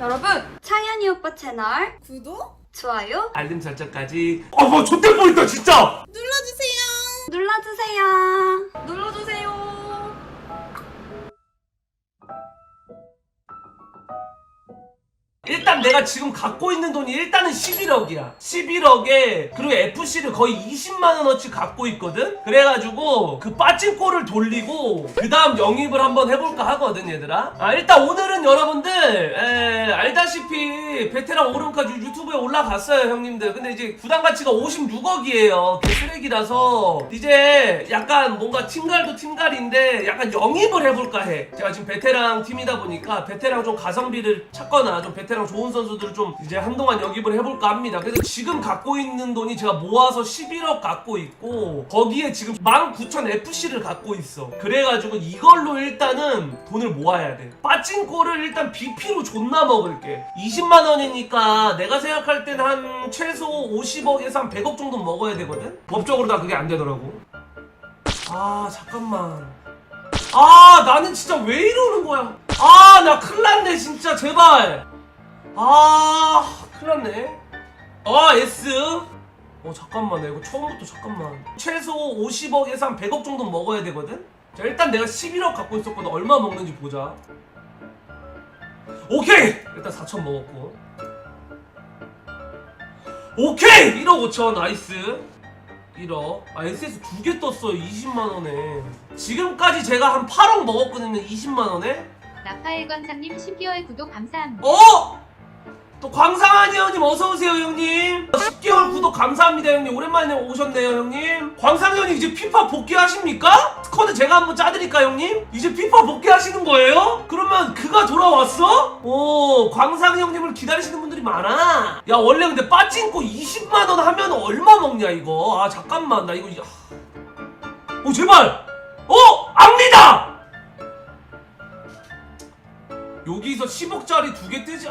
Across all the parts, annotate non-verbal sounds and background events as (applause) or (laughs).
여러분 창현이 오빠 채널 구독 좋아요 알림 설정까지 어뭐 좆될 뻔했다 진짜 눌러주세요. 눌러주세요. 눌러주세요. 일단 내가 지금 갖고 있는 돈이 일단은 11억이야. 11억에 그리고 FC를 거의 20만 원어치 갖고 있거든? 그래가지고 그 빠진코를 돌리고 그 다음 영입을 한번 해볼까 하거든 얘들아. 아 일단 오늘은 여러분들 에, 알다시피 베테랑 오름까지 유튜브에 올라갔어요 형님들. 근데 이제 구단 가치가 56억이에요. 개쓰레기라서. 이제 약간 뭔가 팀갈도 팀갈인데 약간 영입을 해볼까 해. 제가 지금 베테랑 팀이다 보니까 베테랑 좀 가성비를 찾거나 좀 베테랑 좋은 선수들을 좀 이제 한동안 영입을 해볼까 합니다. 그래서 지금 갖고 있는 돈이 제가 모아서 11억 갖고 있고 거기에 지금 19,000FC를 갖고 있어. 그래가지고 이걸로 일단은 돈을 모아야 돼. 빠진코를 일단 BP로 존나 먹을게. 20만 원이니까 내가 생각할 때는 한 최소 50억에서 한 100억 정도 먹어야 되거든? 법적으로 다 그게 안 되더라고. 아 잠깐만. 아 나는 진짜 왜 이러는 거야? 아 나 큰일 났네 진짜. 제발 아 큰일 났네. 아 S. 어 잠깐만 나 이거 처음부터 잠깐만. 최소 50억에서 한 100억 정도 먹어야 되거든? 자 일단 내가 11억 갖고 있었거든. 얼마 먹는지 보자. 오케이! 일단 4천 먹었고. 오케이! 1억 5천 나이스. 1억. 아 SS 두 개 떴어요 20만원에. 지금까지 제가 한 8억 먹었거든요 20만원에. 라파엘 관장님 12월 구독 감사합니다. 어? 또 광상한이 형님 어서오세요 형님 10개월 구독 감사합니다 형님 오랜만에 오셨네요 형님 광상 형님 이제 피파 복귀하십니까? 스쿼드 제가 한번 짜드릴까 형님? 이제 피파 복귀하시는 거예요? 그러면 그가 돌아왔어? 오 광상 형님을 기다리시는 분들이 많아 야 원래 근데 빠진코 20만원 하면 얼마 먹냐 이거 아 잠깐만 나 이거 야. 오 제발 어? 악리다! 여기서 10억짜리 두 개 뜨지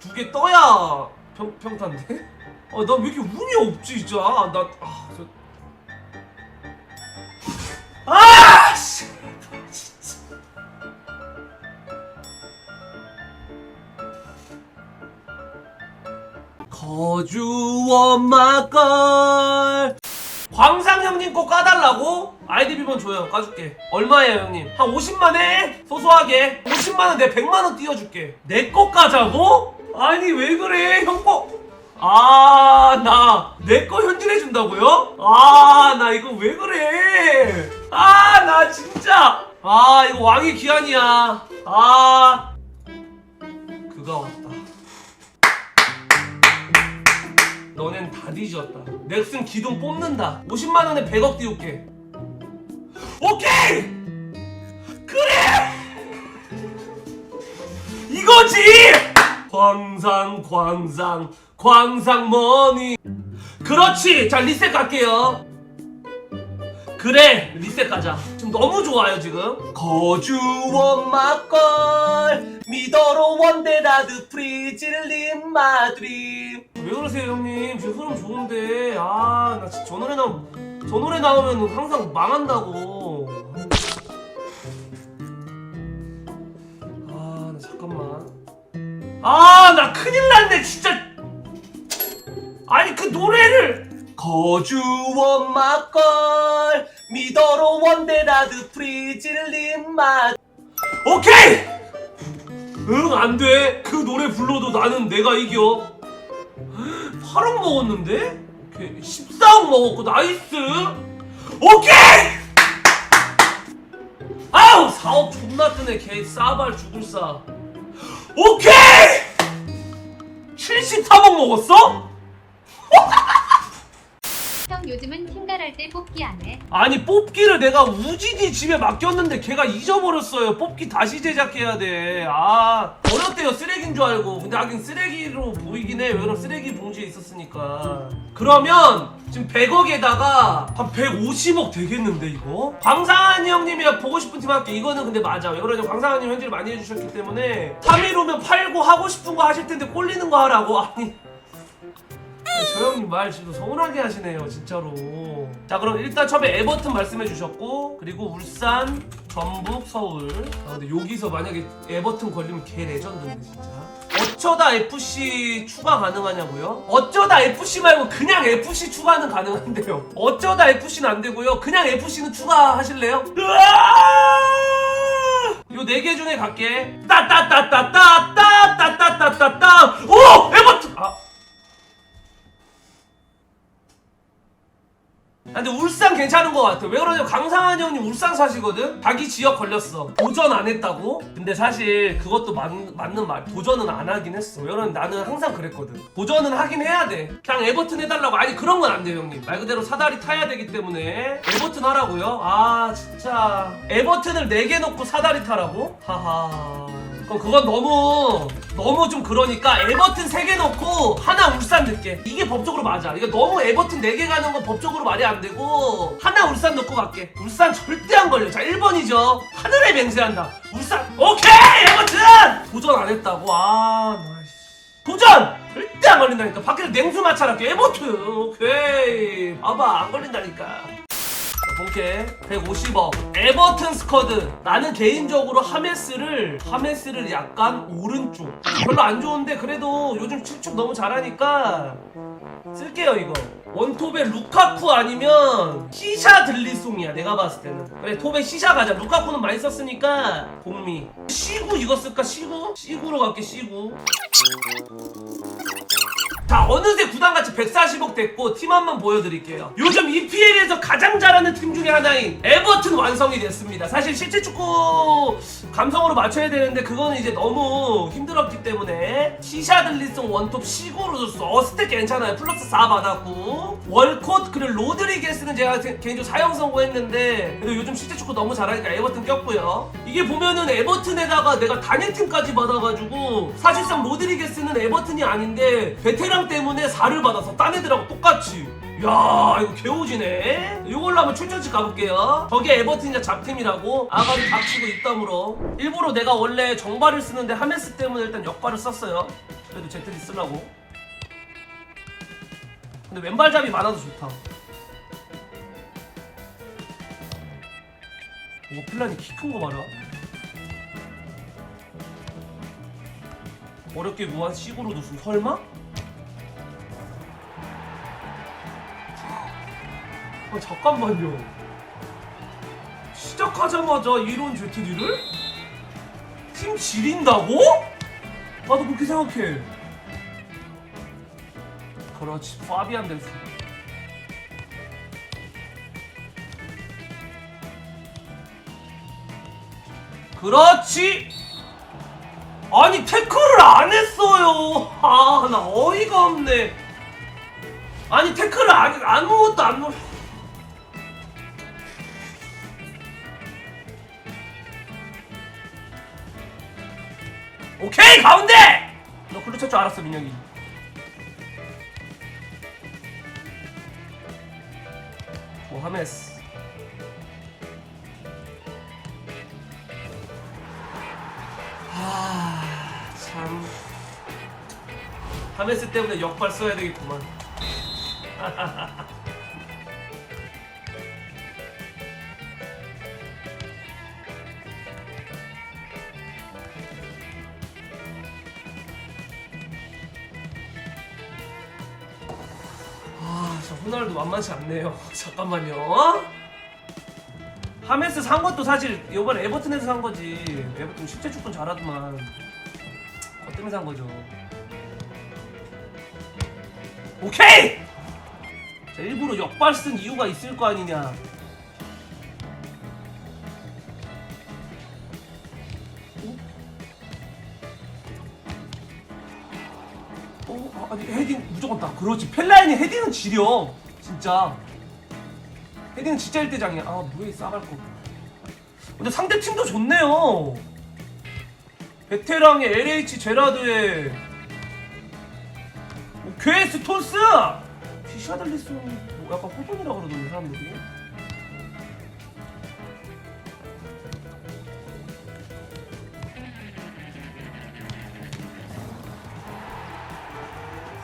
두 개 떠야 평, 평탄데? (laughs) 아 나 왜 이렇게 운이 없지 진짜 나 아, 저... 아 씨. 진짜. 거주 엄마 걸 광상 형님 거 까달라고? 아이디 비번 줘요 까줄게 얼마예요 형님? 한 50만 해? 소소하게 50만원 내 100만원 띄워줄게 내 거 까자고? 아니 왜 그래 형 거? 아 나 내 거 현질해준다고요? 아 나 이거 왜 그래 아 나 진짜 아 이거 왕의 기한이야 아 그가 왔다 너넨 다 뒤졌다. 넥슨 기둥 뽑는다. 50만 원에 100억 띄울게. 오케이! 그래! 이거지! 광상 광상 광상 머니 그렇지! 자 리셋 갈게요. 그래 리셋 가자 지금 너무 좋아요 지금 거주 엄마걸 미더로 원데라드 프리질린 마드림 왜 그러세요 형님? 지금 흐름 좋은데. 아나 진짜 저 노래 나오면 저 노래 나오면 항상 망한다고. 아나 잠깐만. 아나 큰일 났네 진짜. 아니 그 노래를 거주 엄마걸 미더로 원데라드 프리질린 맛 오케이! 응 안 돼. 그 노래 불러도 나는 내가 이겨 8억 먹었는데? 오케이 14억 먹었고 나이스! 오케이! 아우 4억 존나 뜨네 개 싸발 죽을 싸. 오케이! 73억 먹었어? (laughs) 형 요즘은 팀갈할 때 뽑기 안 해. 아니 뽑기를 내가 우진이 집에 맡겼는데 걔가 잊어버렸어요. 뽑기 다시 제작해야 돼아 어렸대요 쓰레기인 줄 알고. 근데 하긴 쓰레기로 보이긴 해. 왜냐면 쓰레기 봉지에 있었으니까. 그러면 지금 100억에다가 한 150억 되겠는데 이거? 광상한이 형님이 보고 싶은 팀 할게. 이거는 근데 맞아. 왜 그러냐면 광상한이 형 현질을 많이 해주셨기 때문에 3위로면 팔고 하고 싶은 거 하실 텐데 꼴리는 거 하라고. 아니 저 형님 말 진짜 서운하게 하시네요 진짜로 자 그럼 일단 처음에 에버튼 말씀해 주셨고 그리고 울산 전북 서울 아 근데 여기서 만약에 에버튼 걸리면 개 레전드인데 진짜 어쩌다 FC 추가 가능하냐고요? 어쩌다 FC 말고 그냥 FC 추가는 가능한데요. 어쩌다 FC는 안 되고요. 그냥 FC는 추가하실래요? 요네 개 중에 갈게. 따따따따따따따따따따따. 오! 에버튼! 아. 아, 근데 울산 괜찮은 것 같아. 왜 그러냐면 강상한 형님 울산 사시거든? 자기 지역 걸렸어. 도전 안 했다고? 근데 사실 그것도 맞, 맞는 말. 도전은 안 하긴 했어. 왜 그러냐면 나는 항상 그랬거든. 도전은 하긴 해야 돼. 그냥 에버튼 해달라고. 아니 그런 건 안 돼요 형님. 말 그대로 사다리 타야 되기 때문에 에버튼 하라고요? 아 진짜. 에버튼을 4개 놓고 사다리 타라고? 하하. 그럼 그건 너무 너무 좀 그러니까 에버튼 3개 넣고 하나 울산 넣게. 이게 법적으로 맞아. 이거 너무 에버튼 4개 가는 건 법적으로 말이 안 되고 하나 울산 넣고 갈게. 울산 절대 안 걸려. 자 1번이죠. 하늘에 맹세한다. 울산. 오케이! 에버튼! 도전 안 했다고. 아 도전! 절대 안 걸린다니까. 밖에서 냉수 마찰할게. 에버튼. 오케이. 봐봐. 안 걸린다니까 본캐 150억. 에버튼 스쿼드. 나는 개인적으로 하메스를 하메스를 약간 오른쪽. 별로 안 좋은데 그래도 요즘 축축 너무 잘하니까 쓸게요 이거. 원톱에 루카쿠 아니면 시샤 들리송이야 내가 봤을 때는. 그래 톱에 시샤 가자. 루카쿠는 많이 썼으니까 복미 시구 이거 쓸까 시구? 시구로 갈게 시구 자 어느새 구단같이 140억 됐고 팀 한 번 보여드릴게요. 요즘 EPL에서 가장 잘하는 팀 중에 하나인 에버튼 완성이 됐습니다. 사실 실제 축구 감성으로 맞춰야 되는데 그거는 이제 너무 힘들었기 때문에 시샤들리송 원톱 시구로 줬어. 어 스택 괜찮아요. 플러스 4 받았고. 월콧 그리고 로드리게스는 제가 개- 개인적으로 사형 선고했는데 그래도 요즘 실제 축구 너무 잘하니까 에버튼 꼈고요. 이게 보면은 에버튼에다가 내가 단일팀까지 받아가지고 사실상 로드리게스는 에버튼이 아닌데 베테랑 때문에 4를 받아서 딴 애들하고 똑같이 야 이거 개오지네. 이걸로 한번 출전식 가볼게요. 저게 에버튼이자 잡팀이라고 아가리 닥치고 입담으로 일부러 내가 원래 정발을 쓰는데 하메스 때문에 일단 역발을 썼어요. 그래도 제트리 쓰려고. 근데 왼발잡이 많아도 좋다. 오 플란이 키 큰 거 봐라. 어렵게 무한 식으로 두순 설마? 아 잠깐만요. 시작하자마자 이런 제트리를? 팀 지린다고? 나도 그렇게 생각해. 그렇지 파비안 델스 그렇지! 아니 태클을 안 했어요. 아 나 어이가 없네. 아니 태클을 안 아무것도 안 오케이 가운데! 너 글로 찰줄 알았어 민혁이. 모하메스. 아참. 하메스 때문에 역발 써야 되겠구만 (laughs) 저 호날두 만만치 않네요. (laughs) 잠깐만요. 어? 하메스 산 것도 사실 이번에 에버튼에서 산 거지. 에버튼 실제 축구 잘하더만. 그것 때문에 산 거죠. 오케이! 자, 일부러 역발 쓴 이유가 있을 거 아니냐. 그렇지. 펠라인이 헤딩은 지려. 진짜. 헤딩은 진짜 1대장이야. 아 뭐해 싸갈 거. 근데 상대 팀도 좋네요. 베테랑의 LH 제라드의 오케이 스톤스! 피샤달리스 뭐 약간 호돈이라 그러던데 사람들이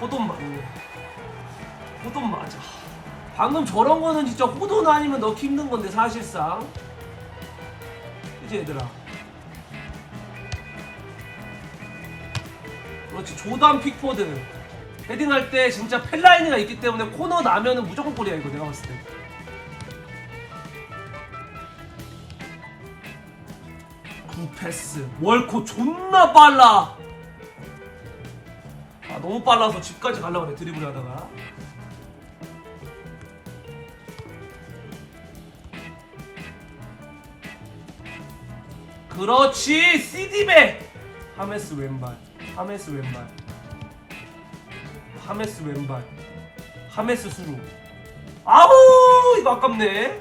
호돈 맞네. 호돈 맞아. 방금 저런 거는 진짜 호돈 아니면 넣기 힘든 건데 사실상. 그지 얘들아. 그렇지 조단 픽포드 헤딩할 때 진짜 펠라인이가 있기 때문에 코너 나면은 무조건 골이야 이거 내가 봤을 때 굿패스 월코 존나 빨라 아 너무 빨라서 집까지 가려고 그래 드리블 하다가. 그렇지 CD백! 하메스 왼발 하메스 왼발 하메스 왼발 하메스 수루. 아우 이거 아깝네